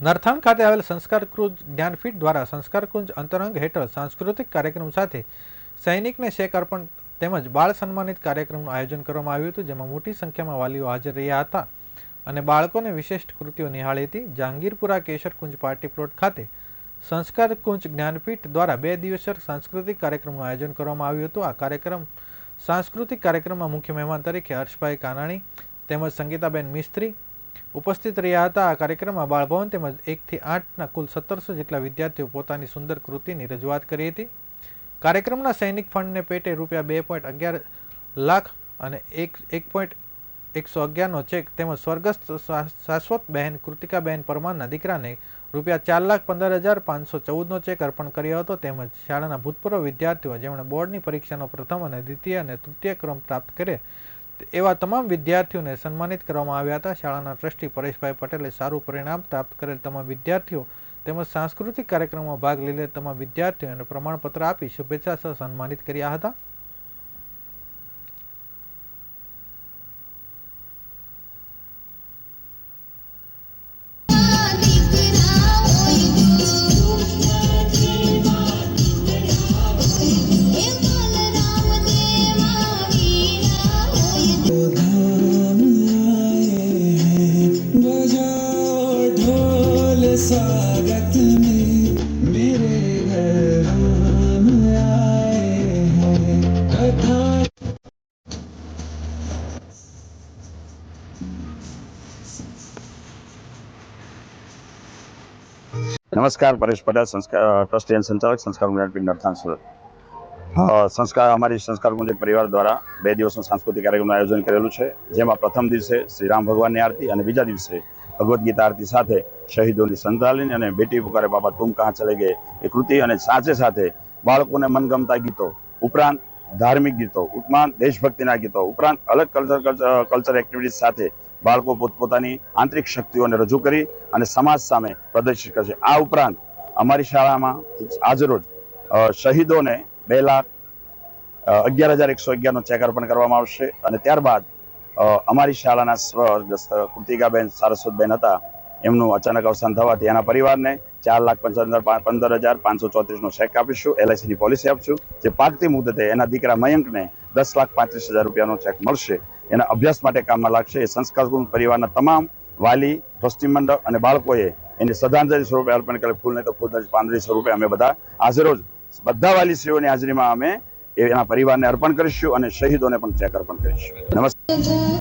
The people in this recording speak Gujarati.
નરથાણ ખાતે આવેલ સંસ્કાર કૃજ જ્ઞાનપીઠ દ્વારા સંસ્કાર કુંજ અંતરંગ હેઠળ સાંસ્કૃતિક કાર્યક્રમ સાથે સૈનિકને શેક અર્પણ તેમજ બાળ સન્માનિત કાર્યક્રમનું આયોજન કરવામાં આવ્યું હતું, જેમાં મોટી સંખ્યામાં વાલીઓ હાજર રહ્યા હતા અને બાળકોને વિશિષ્ટ કૃતિઓ નિહાળી હતી. જહાંગીરપુરા કેશર કુંજ પાર્ટી પ્લોટ ખાતે સંસ્કાર કુંજ જ્ઞાનપીઠ દ્વારા બે દિવસીય સાંસ્કૃતિક કાર્યક્રમનું આયોજન કરવામાં આવ્યું હતું. આ કાર્યક્રમ સાંસ્કૃતિક કાર્યક્રમમાં મુખ્ય મહેમાન તરીકે હર્ષભાઈ કાનાણી તેમજ સંગીતાબેન મિસ્ત્રી ઉપસ્થિત રહ્યા હતા. આ કાર્યક્રમમાં બાળભવન તેમજ એકથી આઠના કુલ સત્તરસો જેટલા વિદ્યાર્થીઓ પોતાની સુંદર કૃતિની રજૂઆત કરી હતી. કાર્યક્રમના સૈનિક ફંડને પેટે રૂપિયા બે પોઈન્ટ અગિયાર લાખ અને એક એક પોઈન્ટ એકસો અગિયારનો ચેક તેમજ સ્વર્ગસ્થ શાશ્વત બહેન કૃતિકાબહેન પરમારના દીકરાને રૂપિયા ચાર લાખ પંદર હજાર પાંચસો ચૌદનો ચેક અર્પણ કર્યો હતો. તેમજ શાળાના ભૂતપૂર્વ વિદ્યાર્થીઓ જેમણે બોર્ડની પરીક્ષાનો પ્રથમ અને દ્વિતીય અને તૃતીય ક્રમ પ્રાપ્ત કરે એવા તમામ વિદ્યાર્થીઓને સન્માનિત કરવામાં આવ્યા હતા. શાળાના ટ્રસ્ટી પરેશભાઈ પટેલે સારું પરિણામ પ્રાપ્ત કરેલ તમામ વિદ્યાર્થીઓ તેમજ સાંસ્કૃતિક કાર્યક્રમમાં ભાગ લીધેલ તમામ વિદ્યાર્થીઓને પ્રમાણપત્ર આપી શુભેચ્છા સહ સન્માનિત કર્યા હતા. स्वागत में मेरे घर राम आए हैं कथा નમસ્કાર પરેશ પટેલ સંસ્કાર ટ્રસ્ટી એન્ડ સંચાલક સંસ્કાર જ્ઞાનપીઠ નરથાણ સુરત અ, સંસ્કાર અમારી સંસ્કાર કુંજ પરિવાર દ્વારા બે દિવસનું સાંસ્કૃતિક કાર્યક્રમનું આયોજન કરેલું છે જેમાં પ્રથમ દિવસે શ્રી રામ ભગવાનની આરતી અને બીજા દિવસે ભગવદ્ આરતી સાથે શહીદોની સંતાલીન અને બેટી પુકારે બાબા તુમ કાં ચલે ગયે એ કૃતિ અને સાથે સાથે બાળકોને મનગમતા ગીતો, ઉપરાંત ધાર્મિક ગીતો, ઉપરાંત દેશભક્તિના ગીતો, ઉપરાંત અલગ કલ્ચર કલ્ચર એક્ટિવિટીઝ સાથે બાળકો પોતપોતાની આંતરિક શક્તિઓને રજૂ કરી અને સમાજ સામે પ્રદર્શિત કરશે. આ ઉપરાંત અમારી શાળામાં આજરોજ શહીદોને બે લાખ અગિયાર હજાર એકસો અગિયારનો ચેક અર્પણ કરવામાં આવશે અને ત્યારબાદ અમારી શાળાના સ્વર્ગસ્થ કૃતિકાબેન સારસ્વતબેન હતા. એમનું અચાનક અવસાન થવાથી એના પરિવારને ચાર લાખ પંચોતેર પંદર હજાર પાંચસો ચોત્રીસનો ચેક આપીશું. એલઆઈસીની પોલિસી આપશું. જે પાકતી મુદતે એના દીકરા મયંકને દસ લાખ પાંત્રીસ હજાર રૂપિયાનો ચેક મળશે. એના અભ્યાસ માટે કામમાં લાગશે. એ સંસ્કાર પરિવારના તમામ વાલી, ટ્રસ્ટી મંડળ અને બાળકોએ એની શ્રદ્ધાંજલિ સ્વરૂપે અર્પણ કરેલ. ફૂલને તો ફૂલ પાંદડી સ્વરૂપે અમે બધા હાજરો બધા વાલીશ્રીઓની હાજરીમાં અમે એના પરિવારને અર્પણ કરીશું અને શહીદોને પણ ચેક અર્પણ કરીશું. નમસ્કાર.